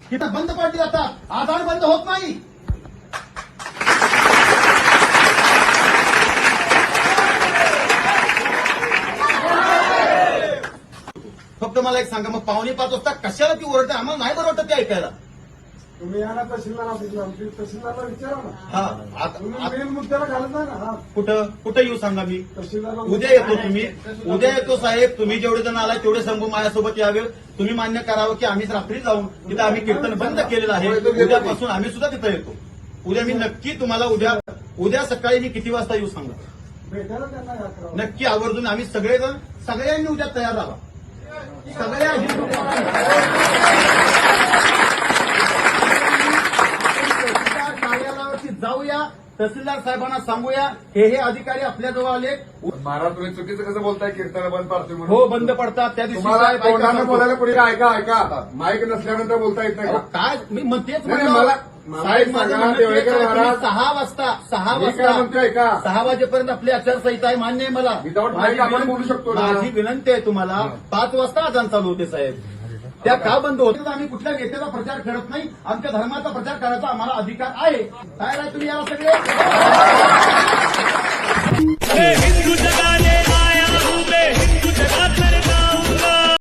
इथं बंद पडली जातात आधार बंद होत नाही. फक्त मला एक सांगा मग पाहुणे पाच वाजता कशाला ती ओरडते? आम्हाला नाही बरं वाटत ते ऐकायला. तुम्ही या ना तहसीलदार ऑफिसला आमची तहसीलदारला विचारा ना. हा तुम्ही आता- मेन मुद्द्याला घालत नाही ना. हा. कुठं कुठं येऊ सांगा मी? तहसीलदारला उद्या येतो तुम्ही. उद्या येतो साहेब. तुम्ही जेवढे जण आलाय तेवढे संभू माझ्यासोबत यावे. तुम्ही मान्य करावं की आम्ही रात्री जाऊन तिथं आम्ही कीर्तन बंद केलेलं आहे. उद्यापासून आम्ही सुद्धा तिथं येतो. उद्या मी नक्की तुम्हाला उद्या उद्या सकाळी मी किती वाजता येऊ सांगा? भेटायला त्यांना या करावं. नक्की आवर्जून आम्ही सगळेजण सगळ्यांनी उद्या तयार राहा सगळ्या हिंदू तहसीलदार साहेबांना सांगूया हे हे अधिकारी आपल्याजवळ आले. महाराज तुम्ही चुकीचं कसं बोलताय? कीर्तन बंद म्हणून. हो बंद पडतात. त्या दिवशी तुम्हाला साहेब ऐका तोंडानं सांगतो. बोलायला पुढे ऐका ऐका. माईक नसल्यानंतर बोलता येत नाही अहो, का? काय? मी मग तेच नाही, म्हणलं. मला- मला साहेब एक माझं सांगा, म्हणणं तेच देवळेकर आहे, तुम्ही महाराज- सहा वाजता सहा मी काय म्हणतोय वाजता ऐका. सहा वाजेपर्यंत आपली आचारसंहिता आहे मान्य आहे मला. Without माझी mic आपण विनंती- बोलू शकतो ना. माझी विनंती आहे तुम्हाला. पाच वाजता आजान चालू होते साहेब. त्या का बंद होत? आम्ही कुठल्या नेत्याचा प्रचार करत नाही. आमच्या धर्माचा प्रचार करायचा आम्हाला अधिकार आहे. काय तुम्ही याला सगळे?